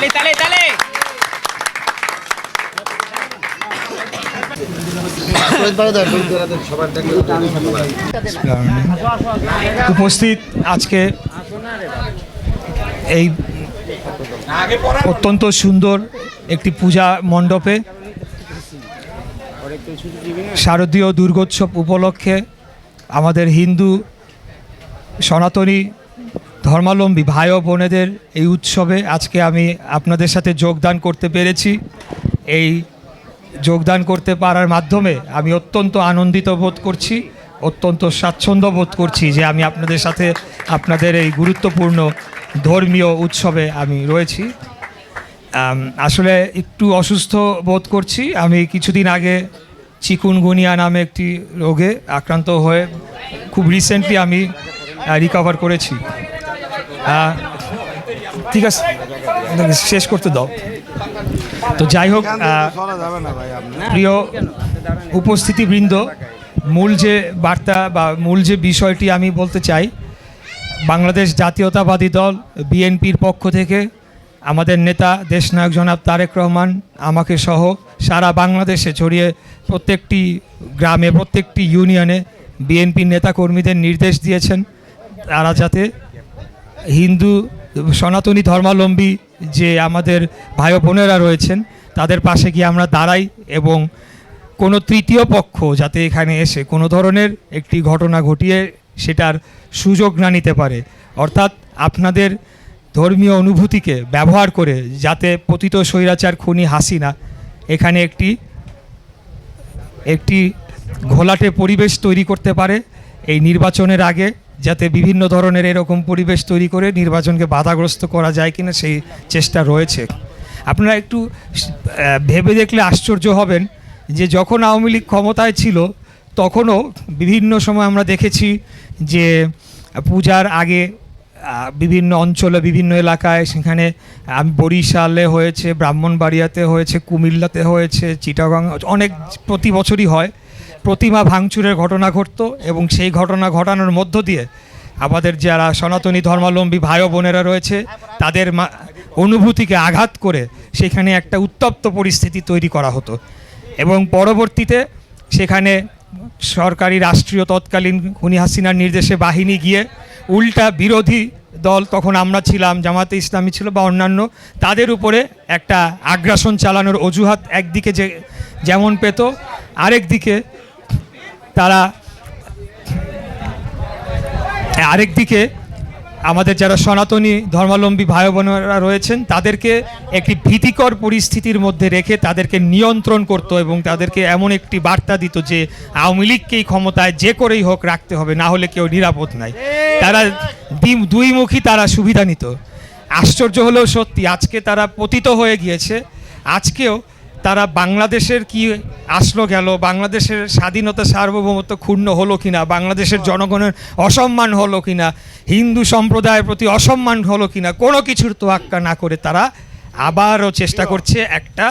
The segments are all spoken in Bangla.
তালে তালে তালে। উপস্থিত আজকে এই অত্যন্ত সুন্দর একটি পূজা মণ্ডপে শারদীয় দুর্গোৎসব উপলক্ষে আমাদের হিন্দু সনাতনী ধর্মাবলম্বী ভাই ও বোনেদের এই উৎসবে আজকে আমি আপনাদের সাথে যোগদান করতে পেরেছি। এই যোগদান করতে পারার মাধ্যমে আমি অত্যন্ত আনন্দিত বোধ করছি, অত্যন্ত স্বাচ্ছন্দ্য বোধ করছি যে আমি আপনাদের সাথে আপনাদের এই গুরুত্বপূর্ণ ধর্মীয় উৎসবে আমি রয়েছি। আসলে একটু অসুস্থ বোধ করছি। আমি কিছুদিন আগে চিকুনগুনিয়া নামে একটি রোগে আক্রান্ত হয়ে খুব রিসেন্টলি আমি রিকভার করেছি। ঠিক আছে শেষ করতে দাও। তো যাই হোক প্রিয় উপস্থিতিবৃন্দ, মূল যে বার্তা বা মূল যে বিষয়টি আমি বলতে চাই, বাংলাদেশ জাতীয়তাবাদী দল, বিএনপির পক্ষ থেকে, আমাদের নেতা দেশনায়ক জনাব তারেক রহমান, আমাকে সহ সারা বাংলাদেশে ছড়িয়ে প্রত্যেকটি গ্রামে, প্রত্যেকটি ইউনিয়নে বিএনপির নেতাকর্মীদের নির্দেশ দিয়েছেন, তারা যাতে হিন্দু সনাতনী ধর্মাবলম্বী যে আমাদের ভাই বোনেরা রয়েছেন, তাদের পাশে গিয়ে আমরা দাঁড়াই এবং কোনো তৃতীয় পক্ষ যাতে এখানে এসে কোনো ধরনের একটি ঘটনা ঘটিয়ে সেটার সুযোগ না নিতে পারে। অর্থাৎ আপনাদের ধর্মীয় অনুভূতিকে ব্যবহার করে যাতে পতিত স্বৈরাচার খুনি হাসিনা এখানে একটি একটি ঘোলাটে পরিবেশ তৈরি করতে পারে এই নির্বাচনের আগে। যাতে বিভিন্ন ধরনের এরকম পরিবেশ তৈরি করে নির্বাচনকে বাধাগ্রস্ত করা যায় কিনা সেই চেষ্টা রয়েছে। আপনারা একটু ভেবে দেখলে আশ্চর্য হবেন যে যখন আওয়ামী লীগ ক্ষমতায় ছিল, তখনও বিভিন্ন সময় আমরা দেখেছি যে পূজার আগে বিভিন্ন অঞ্চলে, বিভিন্ন এলাকায় সেখানে বরিশালে হয়েছে, ব্রাহ্মণবাড়িয়াতে হয়েছে, কুমিল্লাতে হয়েছে, চিটাগাং, অনেক প্রতি বছরই হয়। প্রতিমা ভাঙচুরের ঘটনা ঘটত এবং সেই ঘটনা ঘটানোর মধ্য দিয়ে আমাদের যারা সনাতনী ধর্মাবলম্বী ভাই বোনেরা রয়েছে, তাদের অনুভূতিকে আঘাত করে সেখানে একটা উত্তপ্ত পরিস্থিতি তৈরি করা হতো। এবং পরবর্তীতে সেখানে সরকারি, রাষ্ট্রীয় তৎকালীন খুনি হাসিনার নির্দেশে বাহিনী গিয়ে উল্টা বিরোধী দল তখন আমরা ছিলাম, জামাতে ইসলামী ছিল বা অন্যান্য, তাদের উপরে একটা আগ্রাসন চালানোর অজুহাত একদিকে যে যেমন পেত আরেক দিকে তারা আরেক দিকে আমাদের যারা সনাতনী ধর্মাবলম্বী ভাই বোনেরা রয়েছেন, তাদেরকে একটি ভীতিকর পরিস্থিতির মধ্যে রেখে তাদেরকে নিয়ন্ত্রণ করতো এবং তাদেরকে এমন একটি বার্তা দিত যে আওয়ামী লীগকেই ক্ষমতায় যে করেই হোক রাখতে হবে, না হলে কেউ নিরাপদ নাই। তারা দুইমুখী তারা সুবিধা নিত। আশ্চর্য হলেও সত্যি, আজকে তারা পতিত হয়ে গিয়েছে। আজকেও তারা বাংলাদেশের কি আসলো গেল? বাংলাদেশের স্বাধীনতা সার্বভৌমত্ব ক্ষুণ্ণ হলো কিনা? বাংলাদেশের জনগণের অসম্মান হলো কিনা? হিন্দু সম্প্রদায়ের প্রতি অসম্মান হলো কিনা? কোনো কিছুর তোয়াক্কা না করে তারা আবারও চেষ্টা করছে একটা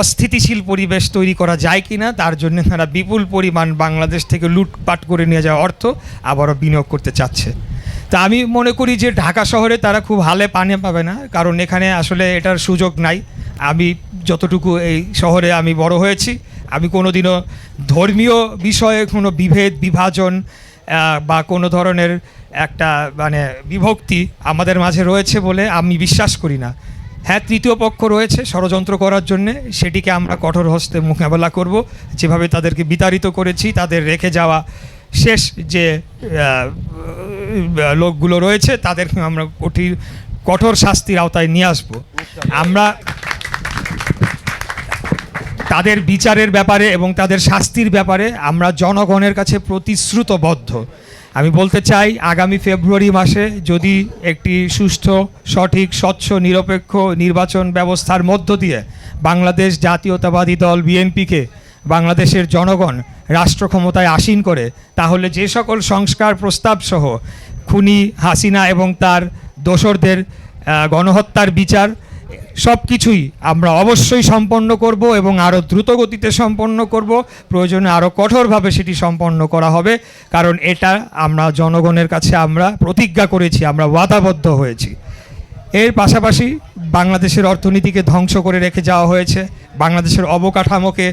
অস্থিতিশীল পরিবেশ তৈরি করা যায় কিনা? তার জন্য তারা বিপুল পরিমাণ বাংলাদেশ থেকে লুটপাট করে নিয়ে যাওয়া অর্থ আবারও বিনিয়োগ করতে চাচ্ছে। তা আমি মনে করি যে ঢাকা শহরে তারা খুব হালে পানে পাবে না। কারণ এখানে আসলে এটার সুযোগ নাই। আমি যতটুকু এই শহরে আমি বড় হয়েছি, আমি কোনোদিনও ধর্মীয় বিষয়ে কোনো বিভেদ, বিভাজন বা কোনো ধরনের একটা মানে বিভক্তি আমাদের মাঝে রয়েছে বলে আমি বিশ্বাস করি না। হ্যাঁ তৃতীয় পক্ষ রয়েছে ষড়যন্ত্র করার জন্য, সেটিকে আমরা কঠোর হস্তে মোকাবেলা করব। যেভাবে তাদেরকে বিতাড়িত করেছি, তাদের রেখে যাওয়া শেষ যে লোকগুলো রয়েছে, তাদেরকে আমরা কঠিন, কঠোর শাস্তির আওতায় নিয়ে আসব। আমরা তাদের বিচারের ব্যাপারে এবং তাদের শাস্তির ব্যাপারে আমরা জনগণের কাছে প্রতিশ্রুতবদ্ধ। আমি বলতে চাই, আগামী ফেব্রুয়ারি মাসে যদি একটি সুষ্ঠু, সঠিক, স্বচ্ছ, নিরপেক্ষ নির্বাচন ব্যবস্থার মধ্য দিয়ে বাংলাদেশ জাতীয়তাবাদী দল বিএনপিকে বাংলাদেশের জনগণ রাষ্ট্র ক্ষমতায় আসীন করে, তাহলে যে সকল সংস্কার প্রস্তাব সহ খুনি হাসিনা এবং তার দোসরদের গণহত্যার বিচার সব কিছুই আমরা অবশ্যই সম্পন্ন করব এবং আরও দ্রুত গতিতে সম্পন্ন করব। প্রয়োজনে আরও কঠোরভাবে সেটি সম্পন্ন করা হবে, কারণ এটা আমরা জনগণের কাছে আমরা প্রতিজ্ঞা করেছি, আমরা ওয়াদাবদ্ধ হয়েছি। এর পাশাপাশি বাংলাদেশের অর্থনীতিকে ধ্বংস করে রেখে যাওয়া হয়েছে। বাংলাদেশের অবকাঠামোকে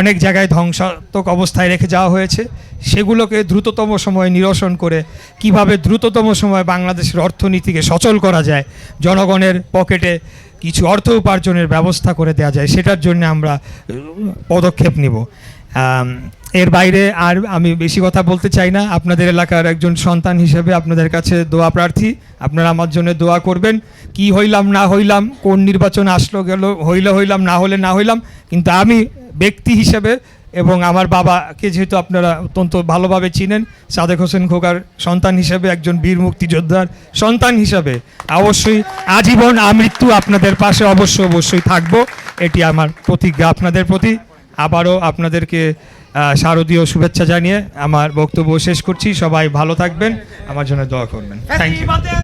অনেক জায়গায় ধ্বংসাত্মক অবস্থায় রেখে যাওয়া হয়েছে। সেগুলোকে দ্রুততম সময়ে নিরসন করে কীভাবে দ্রুততম সময়ে বাংলাদেশের অর্থনীতিকে সচল করা যায়, জনগণের পকেটে কিছু অর্থ উপার্জনের ব্যবস্থা করে দেওয়া যায়, সেটার জন্য আমরা পদক্ষেপ নিব। এর বাইরে আর আমি বেশি কথা বলতে চাই না। আপনাদের এলাকার একজন সন্তান হিসেবে আপনাদের কাছে দোয়া প্রার্থী। আপনারা আমার জন্য দোয়া করবেন। কি হইলাম, না হইলাম, কোন নির্বাচন আসলো, গেল, হইলে, হইলাম, না হলে, না হইলাম, কিন্তু আমি ব্যক্তি হিসেবে এবং আমার বাবাকে যেহেতু আপনারা অত্যন্ত ভালোভাবে চিনেন, সাদেক হোসেন খোকার সন্তান হিসেবে একজন বীর মুক্তিযোদ্ধার সন্তান হিসেবে অবশ্যই আজীবন আমৃত্যু আপনাদের পাশে অবশ্যই অবশ্যই থাকব। এটি আমার প্রতিজ্ঞা আপনাদের প্রতি। আবারও আপনাদেরকে শারদীয় শুভেচ্ছা জানিয়ে আমার বক্তব্য শেষ করছি। সবাই ভালো থাকবেন। আমার জন্য দোয়া করবেন। Thank you